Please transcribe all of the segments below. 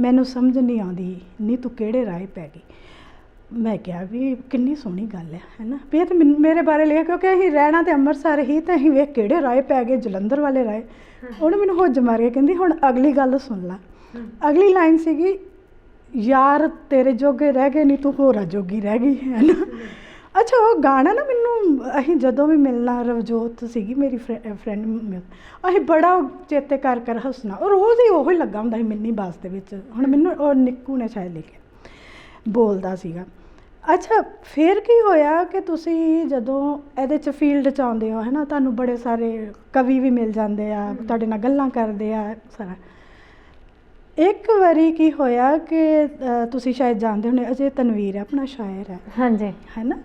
ਮੈਨੂੰ ਸਮਝ ਨਹੀਂ ਆਉਂਦੀ ਨੀ ਤੂੰ ਕਿਹੜੇ ਰਾਹ ਪੈ ਗਈ? ਮੈਂ ਕਿਹਾ ਵੀ ਕਿੰਨੀ ਸੋਹਣੀ ਗੱਲ ਹੈ ਹੈਨਾ ਵੀ ਇਹ ਤਾਂ ਮੈਨੂੰ- ਮੇਰੇ ਬਾਰੇ ਲਿਖਿਆ, ਕਿਉਂਕਿ ਅਸੀਂ ਰਹਿਣਾ ਤੇ ਅੰਮ੍ਰਿਤਸਰ ਹੀ, ਤਾਂ ਅਸੀਂ ਵੇਖ ਕਿਹੜੇ ਰਾਹ ਪੈ ਗਏ, ਜਲੰਧਰ ਵਾਲੇ ਰਾਹ ਉਹਨੇ ਮੈਨੂੰ ਹੁੱਜ ਮਾਰ ਕੇ ਕਹਿੰਦੀ, ਹੁਣ ਅਗਲੀ ਗੱਲ ਸੁਣ ਲੈ। ਅਗਲੀ ਲਾਈਨ ਸੀਗੀ, ਯਾਰ ਤੇਰੇ ਜੋਗੇ ਰਹਿ ਗਏ, ਨਹੀਂ ਤੂੰ ਹੋਰਾਂ ਜੋਗੀ ਰਹਿ ਗਈ, ਹੈ ਨਾ? ਅੱਛਾ ਉਹ ਗਾਣਾ ਨਾ ਮੈਨੂੰ ਅਸੀਂ ਜਦੋਂ ਵੀ ਮਿਲਣਾ ਰਵਜੋਤ ਸੀਗੀ ਮੇਰੀ ਫਰੈਂਡ ਅਸੀਂ ਬੜਾ ਚੇਤੇ ਕਰ ਕਰ ਹੱਸਣਾ। ਉਹ ਰੋਜ਼ ਹੀ ਉਹੀ ਲੱਗਾ ਹੁੰਦਾ ਸੀ ਮਿੰਨੀ ਬੱਸ ਦੇ ਵਿੱਚ। ਹੁਣ ਮੈਨੂੰ ਉਹ ਨਿੱਕੂ ਨੇ ਸ਼ਾਇਦ ਲਿਖਿਆ ਬੋਲਦਾ ਸੀਗਾ। ਅੱਛਾ ਫਿਰ ਕੀ ਹੋਇਆ ਕਿ ਤੁਸੀਂ ਜਦੋਂ ਇਹਦੇ ਚ ਫੀਲਡ ਚ ਆਉਂਦੇ ਹੋ ਹੈ ਨਾ ਤੁਹਾਨੂੰ ਬੜੇ ਸਾਰੇ ਕਵੀ ਵੀ ਮਿਲ ਜਾਂਦੇ ਆ ਤੁਹਾਡੇ ਨਾਲ ਗੱਲਾਂ ਕਰਦੇ ਆ ਸਾਰਾ। ਇੱਕ ਵਾਰੀ ਕੀ ਹੋਇਆ ਕਿ ਤੁਸੀਂ ਸ਼ਾਇਦ ਜਾਣਦੇ ਹੋਣੇ ਅਜੇ ਤਨਵੀਰ ਹੈ ਆਪਣਾ ਸ਼ਾਇਰ ਹੈ। ਹਾਂਜੀ। ਹੈਨਾ?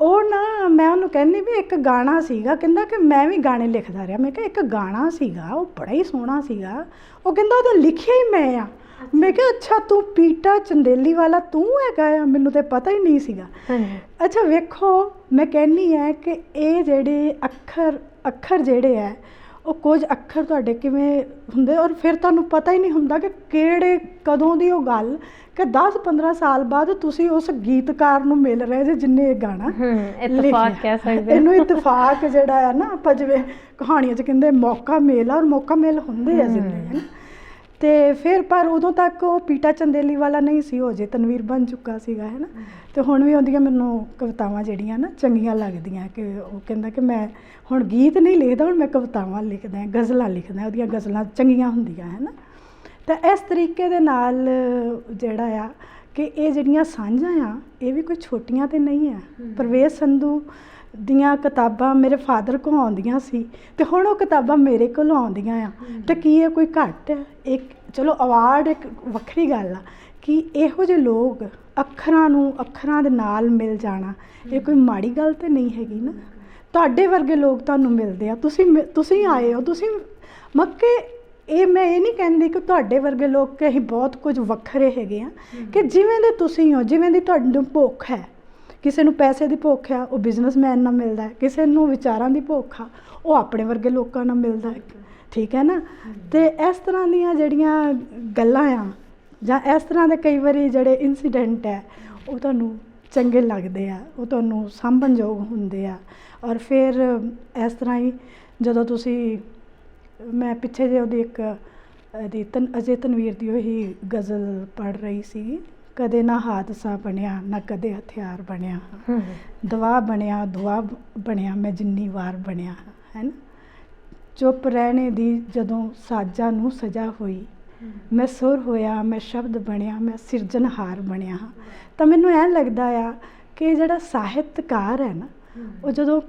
ਉਹ ਨਾ ਮੈਂ ਉਹਨੂੰ ਕਹਿੰਦੀ ਵੀ ਇੱਕ ਗਾਣਾ ਸੀਗਾ ਕਹਿੰਦਾ ਕਿ ਮੈਂ ਵੀ ਗਾਣੇ ਲਿਖਦਾ ਰਿਹਾ। ਮੈਂ ਕਿਹਾ ਇੱਕ ਗਾਣਾ ਸੀਗਾ ਉਹ ਬੜਾ ਹੀ ਸੋਹਣਾ ਸੀਗਾ। ਉਹ ਕਹਿੰਦਾ ਉਹਦਾ ਲਿਖਿਆ ਹੀ ਮੈਂ ਆ। ਮੈਂ ਕਿਹਾ ਅੱਛਾ ਤੂੰ ਪੀਟਾ ਚੰਦੇਲੀ ਵਾਲਾ ਤੂੰ ਹੈਗਾ ਆ? ਮੈਨੂੰ ਤੇ ਪਤਾ ਹੀ ਨਹੀਂ ਸੀਗਾ। ਅੱਛਾ ਵੇਖੋ ਮੈਂ ਕਹਿੰਨੀ ਹੈ ਕਿ ਇਹ ਜਿਹੜੇ ਅੱਖਰ ਅੱਖਰ ਜਿਹੜੇ ਹੈ ਉਹ ਕੁਝ ਅੱਖਰ ਤੁਹਾਡੇ ਕਿਵੇਂ ਹੁੰਦੇ? ਔਰ ਫਿਰ ਤੁਹਾਨੂੰ ਪਤਾ ਹੀ ਨਹੀਂ ਹੁੰਦਾ ਕਿ ਕਿਹੜੇ ਕਦੋਂ ਦੀ ਉਹ ਗੱਲ ਕਿ 10 15 ਸਾਲ ਬਾਅਦ ਤੁਸੀਂ ਉਸ ਗੀਤਕਾਰ ਨੂੰ ਮਿਲ ਰਹੇ ਜੇ ਜਿੰਨੇ ਇਹ ਗਾਣਾ ਇਤਫਾਕ। ਕਹਿ ਸਕਦੇ ਹਾਂ। ਇਹਨੂੰ ਇਤਫਾਕ ਜਿਹੜਾ ਹੈ ਨਾ ਆਪਾਂ ਜਿਵੇਂ ਕਹਾਣੀਆਂ 'ਚ ਕਹਿੰਦੇ ਮੌਕਾ ਮੇਲ ਆ ਔਰ ਮੌਕਾ ਮੇਲ ਹੁੰਦੇ ਆ ਜ਼ਿੰਦਗੀ ਹੈ ਤੇ ਫਿਰ ਪਰ ਉਦੋਂ ਤੱਕ ਉਹ ਪੀਟਾ ਚੰਦੇਲੀ ਵਾਲਾ ਨਹੀਂ ਸੀ ਹੋ ਜੇ ਤਨਵੀਰ ਬਣ ਚੁੱਕਾ ਸੀਗਾ ਹੈ ਨਾ ਤੇ ਹੁਣ ਵੀ ਉਹਦੀਆਂ ਮੈਨੂੰ ਕਵਿਤਾਵਾਂ ਜਿਹੜੀਆਂ ਨਾ ਚੰਗੀਆਂ ਲੱਗਦੀਆਂ ਕਿ ਉਹ ਕਹਿੰਦਾ ਕਿ ਮੈਂ ਹੁਣ ਗੀਤ ਨਹੀਂ ਲਿਖਦਾ ਹੁਣ ਮੈਂ ਕਵਿਤਾਵਾਂ ਲਿਖਦਾ ਗਜ਼ਲਾਂ ਲਿਖਦਾ ਉਹਦੀਆਂ ਗਜ਼ਲਾਂ ਚੰਗੀਆਂ ਹੁੰਦੀਆਂ ਹੈ ਨਾ ਤਾਂ ਇਸ ਤਰੀਕੇ ਦੇ ਨਾਲ ਜਿਹੜਾ ਆ ਕਿ ਇਹ ਜਿਹੜੀਆਂ ਸਾਂਝਾਂ ਆ ਇਹ ਵੀ ਕੋਈ ਛੋਟੀਆਂ ਤੇ ਨਹੀਂ ਆ। ਪ੍ਰਵੇਸ਼ ਸੰਧੂ ਦੀਆਂ ਕਿਤਾਬਾਂ ਮੇਰੇ ਫਾਦਰ ਕੋਲ ਆਉਂਦੀਆਂ ਸੀ ਤੇ ਹੁਣ ਉਹ ਕਿਤਾਬਾਂ ਮੇਰੇ ਕੋਲ ਆਉਂਦੀਆਂ ਆ। ਤੇ ਕੀ ਇਹ ਕੋਈ ਘੱਟ ਹੈ ਇੱਕ ਚਲੋ ਅਵਾਰਡ ਇੱਕ ਵੱਖਰੀ ਗੱਲ ਆ ਕਿ ਇਹੋ ਜਿਹੇ ਲੋਕ ਅੱਖਰਾਂ ਨੂੰ ਅੱਖਰਾਂ ਦੇ ਨਾਲ ਮਿਲ ਜਾਣਾ ਇਹ ਕੋਈ ਮਾੜੀ ਗੱਲ ਤੇ ਨਹੀਂ ਹੈਗੀ ਨਾ। ਤੁਹਾਡੇ ਵਰਗੇ ਲੋਕ ਤੁਹਾਨੂੰ ਮਿਲਦੇ ਆ। ਤੁਸੀਂ ਤੁਸੀਂ ਆਏ ਹੋ ਤੁਸੀਂ ਮੱਕੇ ਇਹ ਮੈਂ ਇਹ ਨਹੀਂ ਕਹਿੰਦੀ ਕਿ ਤੁਹਾਡੇ ਵਰਗੇ ਲੋਕ ਕਿ ਅਸੀਂ ਬਹੁਤ ਕੁਝ ਵੱਖਰੇ ਹੈਗੇ ਆ ਕਿ ਜਿਵੇਂ ਦੇ ਤੁਸੀਂ ਹੋ, ਜਿਵੇਂ ਦੀ ਤੁਹਾਨੂੰ ਭੁੱਖ ਹੈ, ਕਿਸੇ ਨੂੰ ਪੈਸੇ ਦੀ ਭੁੱਖ ਆ ਉਹ ਬਿਜ਼ਨਸਮੈਨ ਨਾਲ ਮਿਲਦਾ ਹੈ, ਕਿਸੇ ਨੂੰ ਵਿਚਾਰਾਂ ਦੀ ਭੁੱਖ ਆ, ਉਹ ਆਪਣੇ ਵਰਗੇ ਲੋਕਾਂ ਨਾਲ ਮਿਲਦਾ ਹੈ, ਠੀਕ ਹੈ ਨਾ? ਤੇ ਇਸ ਤਰ੍ਹਾਂ ਦੀਆਂ ਜਿਹੜੀਆਂ ਗੱਲਾਂ ਆ, ਜਾਂ ਇਸ ਤਰ੍ਹਾਂ ਦੇ ਕਈ ਵਾਰੀ ਜਿਹੜੇ ਇਨਸੀਡੈਂਟ ਹੈ, ਉਹ ਤੁਹਾਨੂੰ ਚੰਗੇ ਲੱਗਦੇ ਆ, ਉਹ ਤੁਹਾਨੂੰ ਸਾਂਭਣਯੋਗ ਹੁੰਦੇ ਆ, ਔਰ ਫਿਰ ਇਸ ਤਰ੍ਹਾਂ ਹੀ ਜਦੋਂ ਤੁਸੀਂ ਮੈਂ ਪਿੱਛੇ ਜੇ ਉਹਦੀ ਇੱਕ ਇਹਦੀ ਤਨ ਅਜੇ ਤਨਵੀਰ ਦੀ ਉਹੀ ਗਜ਼ਲ ਪੜ ਰਹੀ ਸੀ। ਕਦੇ ਨਾ ਹਾਦਸਾ ਬਣਿਆ ਨਾ ਕਦੇ ਹਥਿਆਰ ਬਣਿਆ। ਦਵਾ ਬਣਿਆ ਦੁਆ ਬਣਿਆ ਮੈਂ ਜਿੰਨੀ ਵਾਰ ਬਣਿਆ ਹੈ ਨਾ ਚੁੱਪ ਰਹਿਣੇ ਦੀ ਜਦੋਂ ਸਾਜ਼ਾਂ ਨੂੰ ਸਜਾ ਹੋਈ ਮੈਂ ਸੁਰ ਹੋਇਆ ਮੈਂ ਸ਼ਬਦ ਬਣਿਆ ਮੈਂ ਸਿਰਜਣਹਾਰ ਬਣਿਆ। ਤਾਂ ਮੈਨੂੰ ਐਂ ਲੱਗਦਾ ਆ ਕਿ ਜਿਹੜਾ ਸਾਹਿਤਕਾਰ ਹੈ ਨਾ ਉਹ ਜਦੋਂ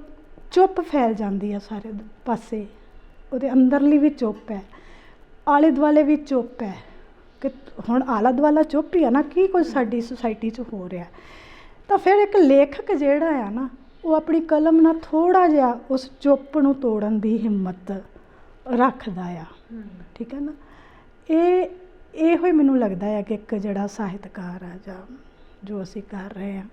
ਚੁੱਪ ਫੈਲ ਜਾਂਦੀ ਆ ਸਾਰੇ ਪਾਸੇ ਉਹਦੇ ਅੰਦਰਲੀ ਵੀ ਚੁੱਪ ਹੈ, ਆਲੇ ਦੁਆਲੇ ਵੀ ਚੁੱਪ ਹੈ। ਕਿ ਹੁਣ ਆਲਾ ਦੁਆਲਾ ਚੁੱਪ ਹੀ ਆ ਨਾ, ਕੀ ਕੁਝ ਸਾਡੀ ਸੁਸਾਇਟੀ 'ਚ ਹੋ ਰਿਹਾ? ਤਾਂ ਫਿਰ ਇੱਕ ਲੇਖਕ ਜਿਹੜਾ ਆ ਨਾ, ਉਹ ਆਪਣੀ ਕਲਮ ਨਾਲ ਥੋੜਾ ਜਿਹਾ ਉਸ ਚੁੱਪ ਨੂੰ ਤੋੜਨ ਦੀ ਹਿੰਮਤ ਰੱਖਦਾ ਆ। ਠੀਕ ਹੈ ਨਾ? ਇਹ, ਇਹੋ ਹੀ ਮੈਨੂੰ ਲੱਗਦਾ ਹੈ ਕਿ ਇੱਕ ਜਿਹੜਾ ਸਾਹਿਤਕਾਰ ਆ ਜਾਂ ਜੋ ਅਸੀਂ ਕਰ ਰਹੇ ਆ।